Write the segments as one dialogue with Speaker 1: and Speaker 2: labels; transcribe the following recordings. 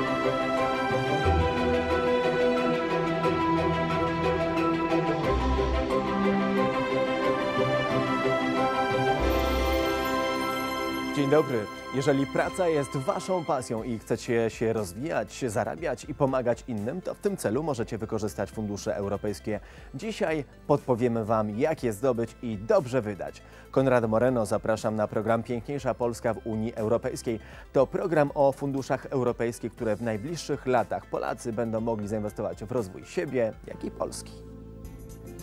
Speaker 1: Thank you. Dzień dobry. Jeżeli praca jest Waszą pasją i chcecie się rozwijać, zarabiać i pomagać innym, to w tym celu możecie wykorzystać fundusze europejskie. Dzisiaj podpowiemy Wam, jak je zdobyć i dobrze wydać. Konrad Moreno, zapraszam na program Piękniejsza Polska w Unii Europejskiej. To program o funduszach europejskich, które w najbliższych latach Polacy będą mogli zainwestować w rozwój siebie, jak i Polski.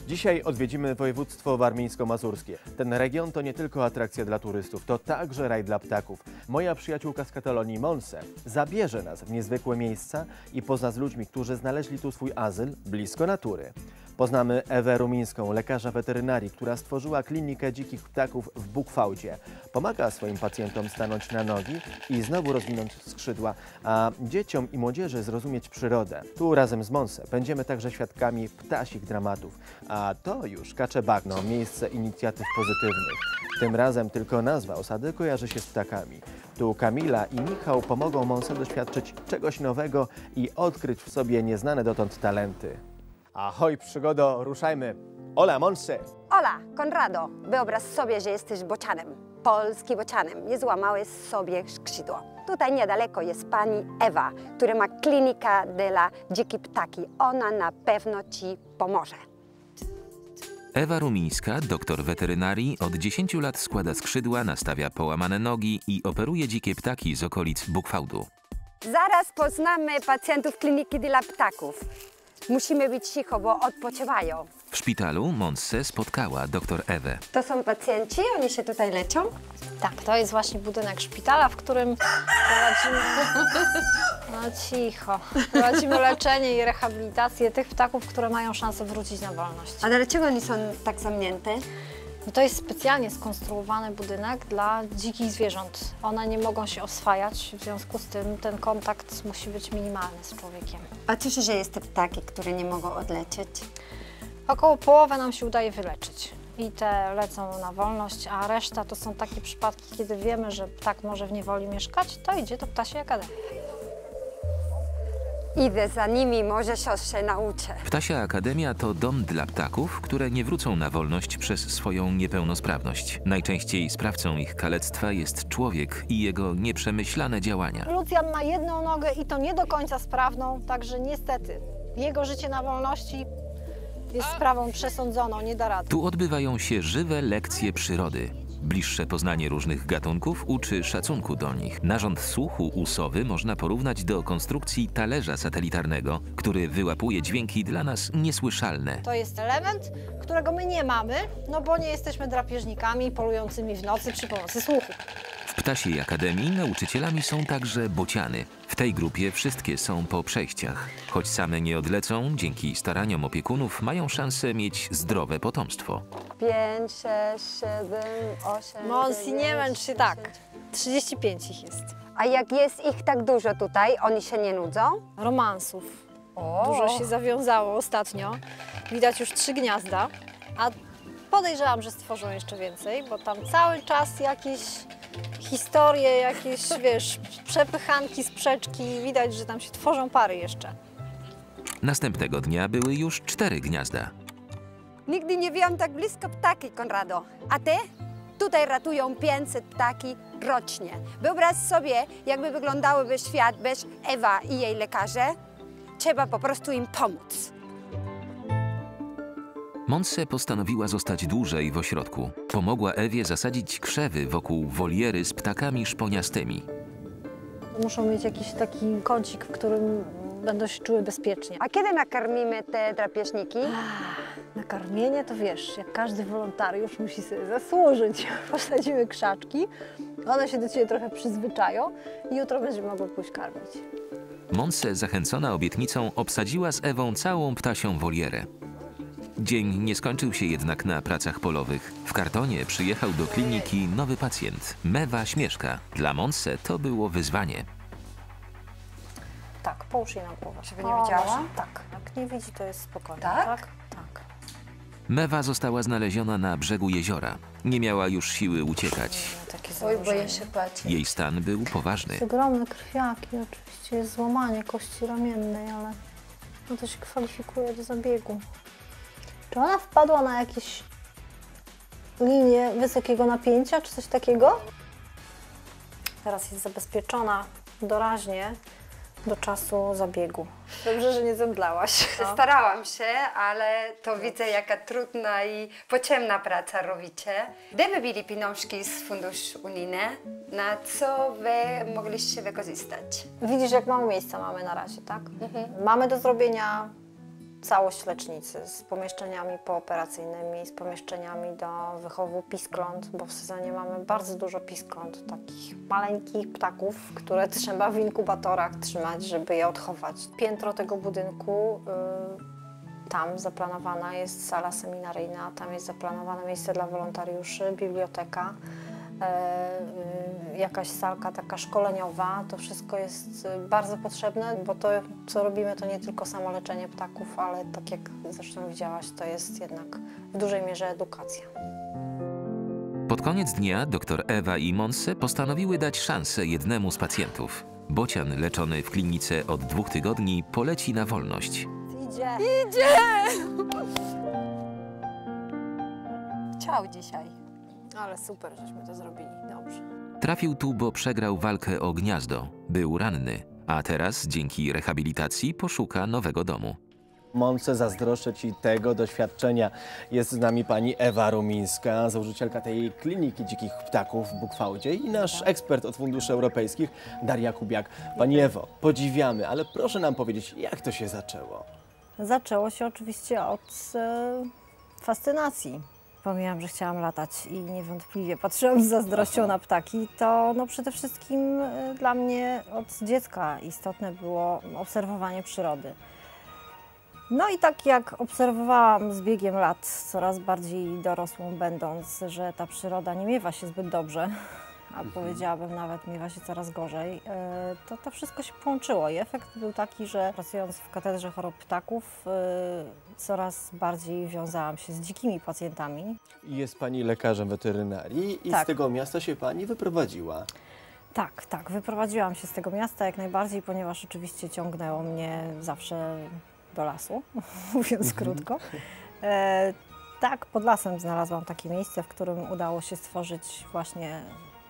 Speaker 1: Dzisiaj odwiedzimy województwo warmińsko-mazurskie. Ten region to nie tylko atrakcja dla turystów, to także raj dla ptaków. Moja przyjaciółka z Katalonii, Monse, zabierze nas w niezwykłe miejsca i pozna z ludźmi, którzy znaleźli tu swój azyl blisko natury. Poznamy Ewę Rumińską, lekarza weterynarii, która stworzyła klinikę dzikich ptaków w Bukwałcie. Pomaga swoim pacjentom stanąć na nogi i znowu rozwinąć skrzydła, a dzieciom i młodzieży zrozumieć przyrodę. Tu razem z Monse będziemy także świadkami ptasich dramatów. A to już Kacze Bagno, miejsce inicjatyw pozytywnych. Tym razem tylko nazwa osady kojarzy się z ptakami. Tu Kamila i Michał pomogą Monse doświadczyć czegoś nowego i odkryć w sobie nieznane dotąd talenty. Ahoj, przygodo, ruszajmy. Ola, Monse!
Speaker 2: Ola, Konrado, wyobraź sobie, że jesteś bocianem, polski bocianem. Nie złamałeś sobie skrzydło. Tutaj niedaleko jest pani Ewa, która ma klinika dla dziki ptaki. Ona na pewno ci pomoże.
Speaker 3: Ewa Rumińska, doktor weterynarii, od 10 lat składa skrzydła, nastawia połamane nogi i operuje dzikie ptaki z okolic Bukwałdu.
Speaker 2: Zaraz poznamy pacjentów kliniki dla ptaków. Musimy być cicho, bo odpoczywają.
Speaker 3: W szpitalu Monse spotkała doktor Ewę.
Speaker 2: To są pacjenci, oni się tutaj leczą.
Speaker 4: Tak, to jest właśnie budynek szpitala, w którym prowadzimy... No cicho. Prowadzimy leczenie i rehabilitację tych ptaków, które mają szansę wrócić na wolność.
Speaker 2: A dlaczego oni są tak zamknięte?
Speaker 4: No to jest specjalnie skonstruowany budynek dla dzikich zwierząt. One nie mogą się oswajać, w związku z tym ten kontakt musi być minimalny z człowiekiem.
Speaker 2: A cóż, że jest te ptaki, które nie mogą odlecieć?
Speaker 4: Około połowę nam się udaje wyleczyć. I te lecą na wolność, a reszta to są takie przypadki, kiedy wiemy, że ptak może w niewoli mieszkać, to idzie do ptasiej akademii.
Speaker 2: Idę za nimi, może się nauczę.
Speaker 3: Ptasia Akademia to dom dla ptaków, które nie wrócą na wolność przez swoją niepełnosprawność. Najczęściej sprawcą ich kalectwa jest człowiek i jego nieprzemyślane działania.
Speaker 4: Lucjan ma jedną nogę i to nie do końca sprawną, także niestety jego życie na wolności jest sprawą przesądzoną, nie da rady.
Speaker 3: Tu odbywają się żywe lekcje przyrody. Bliższe poznanie różnych gatunków uczy szacunku do nich. Narząd słuchu u sowy można porównać do konstrukcji talerza satelitarnego, który wyłapuje dźwięki dla nas niesłyszalne.
Speaker 4: To jest element, którego my nie mamy, no bo nie jesteśmy drapieżnikami polującymi w nocy przy pomocy słuchu.
Speaker 3: W Ptasiej Akademii nauczycielami są także bociany. W tej grupie wszystkie są po przejściach. Choć same nie odlecą, dzięki staraniom opiekunów mają szansę mieć zdrowe potomstwo.
Speaker 2: 5, 6, 7, 8.
Speaker 4: Monsi, nie męcz się tak. 35 ich jest.
Speaker 2: A jak jest ich tak dużo tutaj, oni się nie nudzą?
Speaker 4: Romansów. Dużo się zawiązało ostatnio. Widać już trzy gniazda, a podejrzewam, że stworzą jeszcze więcej, bo tam cały czas jakieś historie, jakieś, wiesz, przepychanki, sprzeczki. Widać, że tam się tworzą pary jeszcze.
Speaker 3: Następnego dnia były już cztery gniazda.
Speaker 2: Nigdy nie widziałam tak blisko ptaki, Konrado. A te? Tutaj ratują 500 ptaki rocznie. Wyobraź sobie, jakby wyglądałyby świat bez Ewa i jej lekarze. Trzeba po prostu im pomóc.
Speaker 3: Monse postanowiła zostać dłużej w ośrodku. Pomogła Ewie zasadzić krzewy wokół woliery z ptakami szponiastymi.
Speaker 4: Muszą mieć jakiś taki kącik, w którym będą się czuły bezpiecznie.
Speaker 2: A kiedy nakarmimy te drapieżniki?
Speaker 4: Nakarmienie to wiesz, jak każdy wolontariusz musi sobie zasłużyć. Posadzimy krzaczki, one się do ciebie trochę przyzwyczają i jutro będziemy mogły pójść karmić.
Speaker 3: Monse, zachęcona obietnicą, obsadziła z Ewą całą ptasią wolierę. Dzień nie skończył się jednak na pracach polowych. W kartonie przyjechał do kliniki nowy pacjent, Mewa Śmieszka. Dla Monse to było wyzwanie.
Speaker 4: Tak, połóż jej na głowę.
Speaker 2: Żeby nie widziała?
Speaker 4: może. Tak, jak nie widzi, to jest spokojnie.
Speaker 2: Tak?
Speaker 4: Tak, tak.
Speaker 3: Mewa została znaleziona na brzegu jeziora. Nie miała już siły uciekać.
Speaker 4: Takie
Speaker 2: Oj,
Speaker 4: założenie.
Speaker 2: boję się patrzeć.
Speaker 3: Jej stan był poważny.
Speaker 4: Ogromne krwiaki, oczywiście jest złamanie kości ramiennej, ale no to się kwalifikuje do zabiegu. Czy ona wpadła na jakieś linie wysokiego napięcia, czy coś takiego? Teraz jest zabezpieczona doraźnie do czasu zabiegu. Dobrze, że nie zemdlałaś.
Speaker 2: Starałam się, ale to widzę, jaka trudna i pociemna praca robicie. Gdzie by byli pieniążki z funduszy unijne, na co wy mogliście wykorzystać?
Speaker 4: Widzisz, jak mało miejsca mamy na razie, tak? Mamy do zrobienia całość lecznicy z pomieszczeniami pooperacyjnymi, z pomieszczeniami do wychowu piskląt, bo w sezonie mamy bardzo dużo piskląt, takich maleńkich ptaków, które trzeba w inkubatorach trzymać, żeby je odchować. Piętro tego budynku, y, tam zaplanowana jest sala seminaryjna, tam jest zaplanowane miejsce dla wolontariuszy, biblioteka jakaś salka taka szkoleniowa, to wszystko jest y, bardzo potrzebne, bo to, co robimy, to nie tylko samo leczenie ptaków, ale tak jak zresztą widziałaś, to jest jednak w dużej mierze edukacja.
Speaker 3: Pod koniec dnia dr Ewa i Monse postanowiły dać szansę jednemu z pacjentów. Bocian leczony w klinice od dwóch tygodni poleci na wolność.
Speaker 4: Idzie!
Speaker 2: Ciao dzisiaj.
Speaker 4: Ale super, żeśmy to zrobili, dobrze.
Speaker 3: Trafił tu, bo przegrał walkę o gniazdo. Był ranny, a teraz dzięki rehabilitacji poszuka nowego domu.
Speaker 1: Monce, zazdroszczę Ci tego doświadczenia. Jest z nami pani Ewa Rumińska, założycielka tej kliniki dzikich ptaków w Bukwałdzie i nasz ekspert od funduszy europejskich, Daria Kubiak. Pani Ewo, podziwiamy, ale proszę nam powiedzieć, jak to się zaczęło?
Speaker 4: Zaczęło się oczywiście od e, fascynacji. Pomijam, że chciałam latać i niewątpliwie patrzyłam z zazdrością na ptaki, to no przede wszystkim e, dla mnie od dziecka istotne było obserwowanie przyrody. No i tak jak obserwowałam z biegiem lat, coraz bardziej dorosłą będąc, że ta przyroda nie miewa się zbyt dobrze, a powiedziałabym nawet miewa się coraz gorzej, e, to to wszystko się połączyło i efekt był taki, że pracując w katedrze chorób ptaków e, coraz bardziej wiązałam się z dzikimi pacjentami.
Speaker 1: Jest Pani lekarzem weterynarii i z
Speaker 4: Tak.
Speaker 1: tego miasta się Pani wyprowadziła.
Speaker 4: Tak, tak, wyprowadziłam się z tego miasta jak najbardziej, ponieważ oczywiście ciągnęło mnie zawsze do lasu, mówiąc krótko. E, tak, pod lasem znalazłam takie miejsce, w którym udało się stworzyć właśnie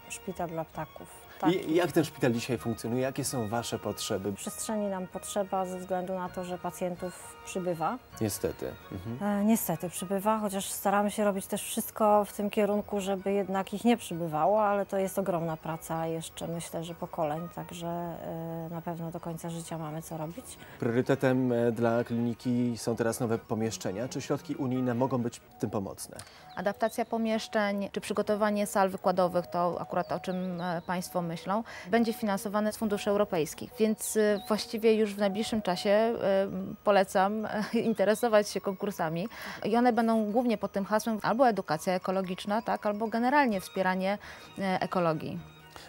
Speaker 4: szpital dla ptaków. Tak.
Speaker 1: I jak ten szpital dzisiaj funkcjonuje? Jakie są Wasze potrzeby?
Speaker 4: Przestrzeni nam potrzeba ze względu na to, że pacjentów przybywa.
Speaker 1: Niestety. Mhm.
Speaker 4: E, niestety przybywa, chociaż staramy się robić też wszystko w tym kierunku, żeby jednak ich nie przybywało, ale to jest ogromna praca jeszcze myślę, że pokoleń, także e, na pewno do końca życia mamy co robić.
Speaker 1: Priorytetem e, dla kliniki są teraz nowe pomieszczenia. Czy środki unijne mogą być w tym pomocne?
Speaker 5: Adaptacja pomieszczeń czy przygotowanie sal wykładowych, to akurat o czym e, Państwo myślą, będzie finansowane z funduszy europejskich. Więc e, właściwie już w najbliższym czasie e, polecam interesować się konkursami i one będą głównie pod tym hasłem albo edukacja ekologiczna, tak, albo generalnie wspieranie ekologii.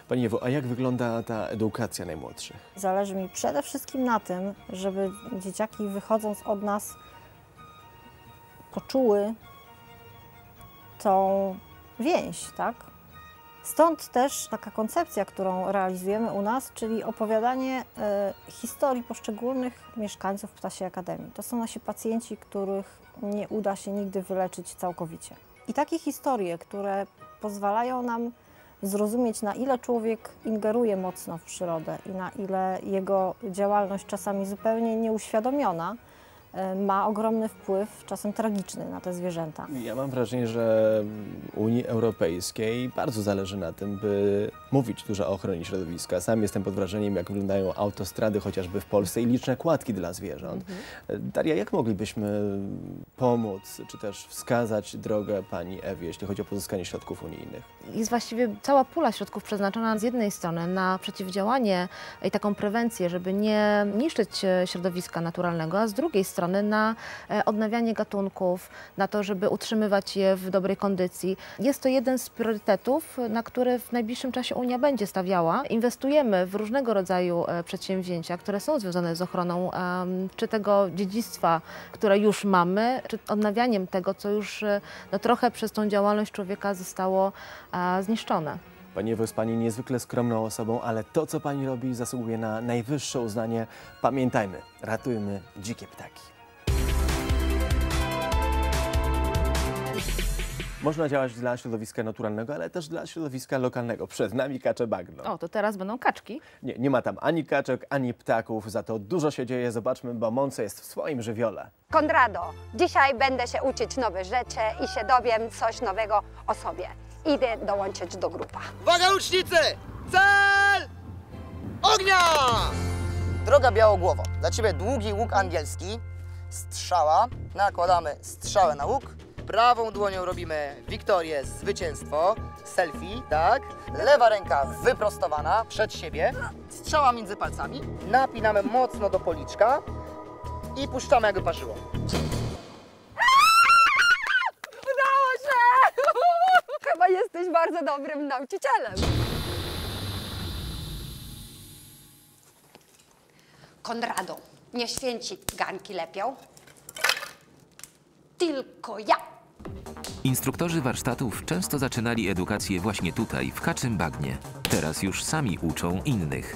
Speaker 1: Pani Ewo, a jak wygląda ta edukacja najmłodszych?
Speaker 4: Zależy mi przede wszystkim na tym, żeby dzieciaki wychodząc od nas poczuły tą więź, tak? Stąd też taka koncepcja, którą realizujemy u nas, czyli opowiadanie e, historii poszczególnych mieszkańców Ptasiej Akademii. To są nasi pacjenci, których nie uda się nigdy wyleczyć całkowicie. I takie historie, które pozwalają nam zrozumieć, na ile człowiek ingeruje mocno w przyrodę i na ile jego działalność czasami zupełnie nieuświadomiona ma ogromny wpływ, czasem tragiczny, na te zwierzęta.
Speaker 1: Ja mam wrażenie, że Unii Europejskiej bardzo zależy na tym, by mówić dużo o ochronie środowiska. Sam jestem pod wrażeniem, jak wyglądają autostrady chociażby w Polsce i liczne kładki dla zwierząt. Daria, jak moglibyśmy pomóc, czy też wskazać drogę Pani Ewie, jeśli chodzi o pozyskanie środków unijnych?
Speaker 5: Jest właściwie cała pula środków przeznaczona z jednej strony na przeciwdziałanie i taką prewencję, żeby nie niszczyć e, środowiska naturalnego, a z drugiej strony strony na e, odnawianie gatunków, na to, żeby utrzymywać je w dobrej kondycji. Jest to jeden z priorytetów, na który w najbliższym czasie Unia będzie stawiała. Inwestujemy w różnego rodzaju e, przedsięwzięcia, które są związane z ochroną czy tego dziedzictwa, które już mamy, czy odnawianiem tego, co już e, no, trochę przez tą działalność człowieka zostało zniszczone.
Speaker 1: Pani Ewo jest Pani niezwykle skromną osobą, ale to, co Pani robi, zasługuje na najwyższe uznanie. Pamiętajmy, ratujmy dzikie ptaki. Można działać dla środowiska naturalnego, ale też dla środowiska lokalnego. Przed nami kacze bagno.
Speaker 5: O, to teraz będą kaczki.
Speaker 1: Nie, nie ma tam ani kaczek, ani ptaków, za to dużo się dzieje. Zobaczmy, bo Monce jest w swoim żywiole.
Speaker 2: Konrado, dzisiaj będę się uczyć nowe rzeczy i się dowiem coś nowego o sobie. Idę dołączyć do grupa.
Speaker 6: Uwaga łucznicy! Cel! Ognia! Droga białogłowo, dla Ciebie długi łuk angielski, strzała, nakładamy strzałę na łuk, prawą dłonią robimy wiktorię, zwycięstwo, selfie, tak, lewa ręka wyprostowana przed siebie, strzała między palcami, napinamy mocno do policzka i puszczamy jakby parzyło.
Speaker 2: Udało się! Chyba jesteś bardzo dobrym nauczycielem. Konrado, nie święci garnki lepią. Tylko ja.
Speaker 3: Instruktorzy warsztatów często zaczynali edukację właśnie tutaj, w Kaczym Bagnie. Teraz już sami uczą innych.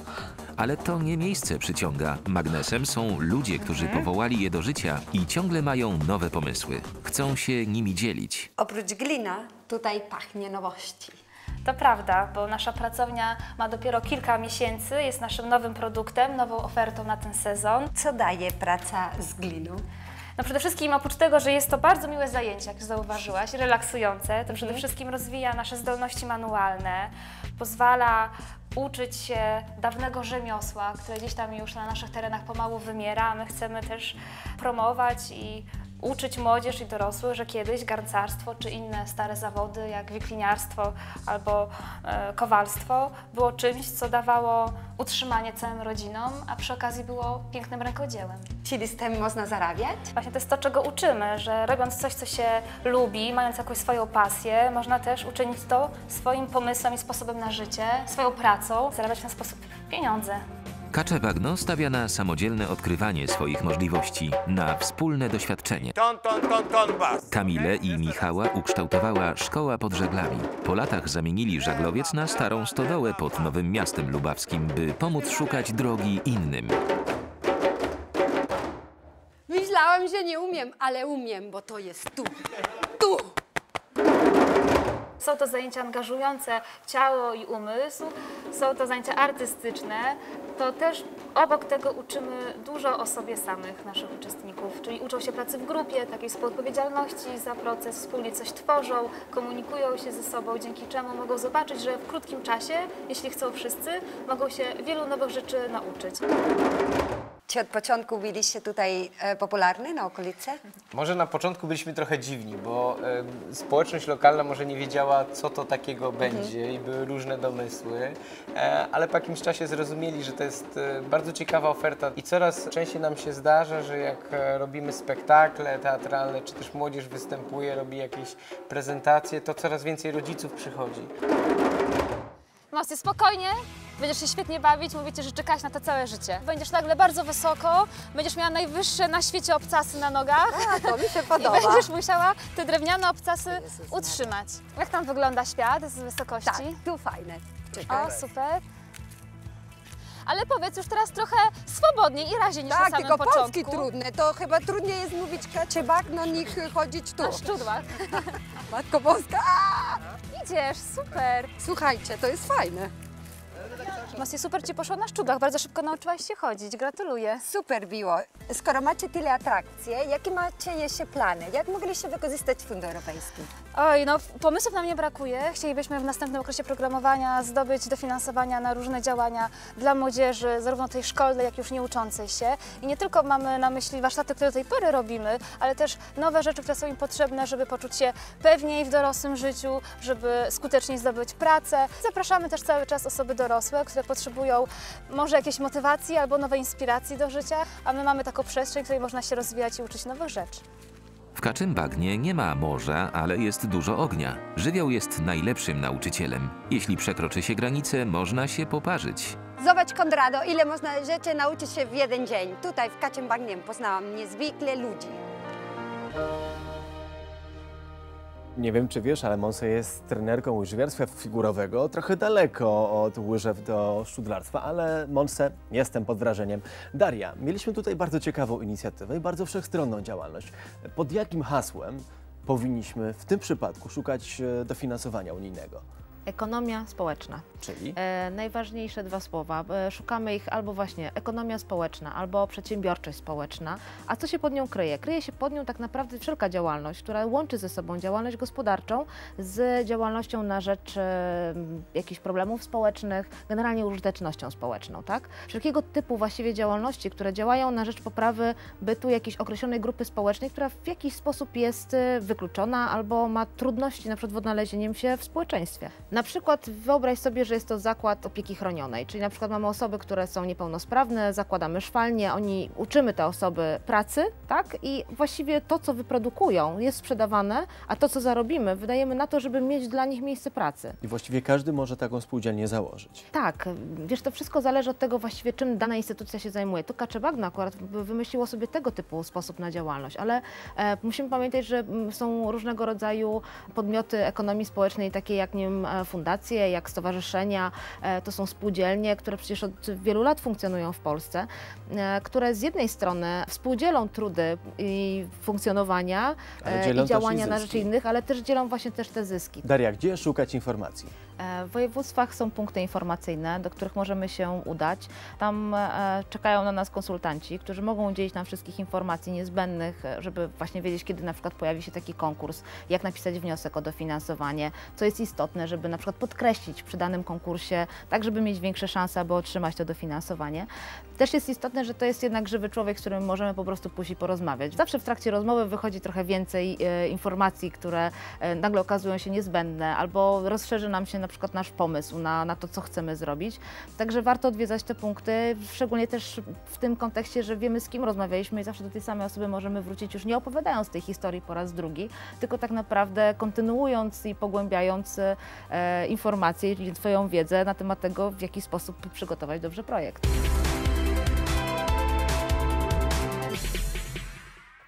Speaker 3: Ale to nie miejsce przyciąga. Magnesem są ludzie, którzy powołali je do życia i ciągle mają nowe pomysły. Chcą się nimi dzielić.
Speaker 2: Oprócz glina, tutaj pachnie nowości.
Speaker 7: To prawda, bo nasza pracownia ma dopiero kilka miesięcy, jest naszym nowym produktem, nową ofertą na ten sezon.
Speaker 2: Co daje praca z gliną?
Speaker 7: No przede wszystkim oprócz tego, że jest to bardzo miłe zajęcie, jak już zauważyłaś, relaksujące, to przede wszystkim rozwija nasze zdolności manualne, pozwala uczyć się dawnego rzemiosła, które gdzieś tam już na naszych terenach pomału wymiera, my chcemy też promować i uczyć młodzież i dorosłych, że kiedyś garncarstwo czy inne stare zawody jak wikliniarstwo albo e, kowalstwo było czymś, co dawało utrzymanie całym rodzinom, a przy okazji było pięknym rękodziełem.
Speaker 2: Czyli z tym można zarabiać?
Speaker 7: Właśnie to jest to, czego uczymy, że robiąc coś, co się lubi, mając jakąś swoją pasję, można też uczynić to swoim pomysłem i sposobem na życie, swoją pracą, zarabiać w ten sposób pieniądze.
Speaker 3: Kacze Bagno stawia na samodzielne odkrywanie swoich możliwości, na wspólne doświadczenie.
Speaker 8: Ton, ton, ton, ton, bas.
Speaker 3: Kamilę i Michała ukształtowała szkoła pod żaglami. Po latach zamienili żaglowiec na starą stodołę pod Nowym Miastem Lubawskim, by pomóc szukać drogi innym.
Speaker 2: Myślałam, że nie umiem, ale umiem, bo to jest tu. Tu!
Speaker 7: Są to zajęcia angażujące ciało i umysł, są to zajęcia artystyczne. To też obok tego uczymy dużo o sobie samych naszych uczestników, czyli uczą się pracy w grupie, takiej współodpowiedzialności za proces, wspólnie coś tworzą, komunikują się ze sobą, dzięki czemu mogą zobaczyć, że w krótkim czasie, jeśli chcą wszyscy, mogą się wielu nowych rzeczy nauczyć.
Speaker 2: Czy od początku byliście tutaj e, popularni na okolicy?
Speaker 9: Może na początku byliśmy trochę dziwni, bo społeczność lokalna może nie wiedziała, co to takiego będzie i były różne domysły, e, ale po jakimś czasie zrozumieli, że to jest e, bardzo ciekawa oferta i coraz częściej nam się zdarza, że jak robimy spektakle teatralne, czy też młodzież występuje, robi jakieś prezentacje, to coraz więcej rodziców przychodzi.
Speaker 7: Mosty, spokojnie, będziesz się świetnie bawić, mówię Ci, że czekać na to całe życie. Będziesz nagle bardzo wysoko, będziesz miała najwyższe na świecie obcasy na nogach.
Speaker 2: A, to mi się
Speaker 7: I
Speaker 2: podoba.
Speaker 7: będziesz musiała te drewniane obcasy utrzymać. Jak tam wygląda świat z wysokości?
Speaker 2: Tak, tu fajne. Czekaj.
Speaker 7: O, super. Ale powiedz już teraz trochę swobodniej i raźniej niż na
Speaker 2: Tak,
Speaker 7: samym
Speaker 2: tylko
Speaker 7: początku.
Speaker 2: polski trudne. To chyba trudniej jest mówić kacie bagno niż chodzić tu.
Speaker 7: Na szczudłach.
Speaker 2: Matko Boska.
Speaker 7: Idziesz, super.
Speaker 2: Słuchajcie, to jest fajne.
Speaker 7: Mosty, super Ci poszło na szczudłach, bardzo szybko nauczyłaś się chodzić, gratuluję.
Speaker 2: Super było. Skoro macie tyle atrakcji, jakie macie jeszcze plany? Jak mogliście wykorzystać fundusz europejski?
Speaker 7: Oj, no pomysłów nam nie brakuje. Chcielibyśmy w następnym okresie programowania zdobyć dofinansowania na różne działania dla młodzieży, zarówno tej szkolnej, jak już nieuczącej się. I nie tylko mamy na myśli warsztaty, które do tej pory robimy, ale też nowe rzeczy, które są im potrzebne, żeby poczuć się pewniej w dorosłym życiu, żeby skutecznie zdobyć pracę. Zapraszamy też cały czas osoby dorosłe, które potrzebują może jakiejś motywacji albo nowej inspiracji do życia, a my mamy taką przestrzeń, w której można się rozwijać i uczyć nowych rzeczy.
Speaker 3: W Kaczym Bagnie nie ma morza, ale jest dużo ognia. Żywioł jest najlepszym nauczycielem. Jeśli przekroczy się granicę, można się poparzyć.
Speaker 2: Zobacz, Konrado, ile można rzeczy nauczyć się w jeden dzień. Tutaj w Kaciem Bagnie poznałam niezwykle ludzi.
Speaker 1: Nie wiem, czy wiesz, ale Monse jest trenerką łyżwiarstwa figurowego, trochę daleko od łyżew do szudlarstwa, ale Monse, jestem pod wrażeniem. Daria, mieliśmy tutaj bardzo ciekawą inicjatywę i bardzo wszechstronną działalność. Pod jakim hasłem powinniśmy w tym przypadku szukać e, dofinansowania unijnego?
Speaker 5: Ekonomia społeczna.
Speaker 1: Czyli?
Speaker 5: E, najważniejsze dwa słowa. E, szukamy ich albo właśnie ekonomia społeczna, albo przedsiębiorczość społeczna. A co się pod nią kryje? Kryje się pod nią tak naprawdę wszelka działalność, która łączy ze sobą działalność gospodarczą z działalnością na rzecz e, jakichś problemów społecznych, generalnie użytecznością społeczną, tak? Wszelkiego typu właściwie działalności, które działają na rzecz poprawy bytu jakiejś określonej grupy społecznej, która w jakiś sposób jest e, wykluczona albo ma trudności na przykład w odnalezieniem się w społeczeństwie. Na przykład wyobraź sobie, że jest to zakład opieki chronionej, czyli na przykład mamy osoby, które są niepełnosprawne, zakładamy szwalnie, oni uczymy te osoby pracy, tak? I właściwie to, co wyprodukują, jest sprzedawane, a to, co zarobimy, wydajemy na to, żeby mieć dla nich miejsce pracy.
Speaker 1: I właściwie każdy może taką spółdzielnię założyć.
Speaker 5: Tak, wiesz, to wszystko zależy od tego właściwie, czym dana instytucja się zajmuje. Tu Kaczebagna akurat wymyśliło sobie tego typu sposób na działalność, ale e, musimy pamiętać, że są różnego rodzaju podmioty ekonomii społecznej, takie jak nie wiem, e, fundacje, jak stowarzyszenia, e, to są spółdzielnie, które przecież od wielu lat funkcjonują w Polsce, e, które z jednej strony współdzielą trudy i funkcjonowania i działania na rzecz innych, ale też dzielą właśnie też te zyski.
Speaker 1: Daria, gdzie szukać informacji?
Speaker 5: W województwach są punkty informacyjne, do których możemy się udać. Tam czekają na nas konsultanci, którzy mogą udzielić nam wszystkich informacji niezbędnych, żeby właśnie wiedzieć, kiedy na przykład pojawi się taki konkurs, jak napisać wniosek o dofinansowanie, co jest istotne, żeby na przykład podkreślić przy danym konkursie, tak żeby mieć większe szanse, aby otrzymać to dofinansowanie. Też jest istotne, że to jest jednak żywy człowiek, z którym możemy po prostu i porozmawiać. Zawsze w trakcie rozmowy wychodzi trochę więcej e, informacji, które e, nagle okazują się niezbędne, albo rozszerzy nam się na przykład nasz pomysł na, na to, co chcemy zrobić. Także warto odwiedzać te punkty, szczególnie też w tym kontekście, że wiemy z kim rozmawialiśmy i zawsze do tej samej osoby możemy wrócić już nie opowiadając tej historii po raz drugi, tylko tak naprawdę kontynuując i pogłębiając e, informacje i Twoją wiedzę na temat tego, w jaki sposób przygotować dobrze projekt.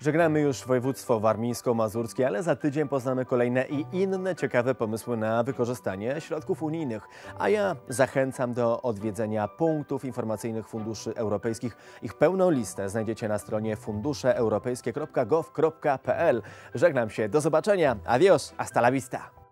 Speaker 1: Żegnamy już województwo warmińsko-mazurskie, ale za tydzień poznamy kolejne i inne ciekawe pomysły na wykorzystanie środków unijnych. A ja zachęcam do odwiedzenia punktów informacyjnych funduszy europejskich. Ich pełną listę znajdziecie na stronie funduszeeuropejskie.gov.pl. Żegnam się, do zobaczenia, adios, hasta la vista.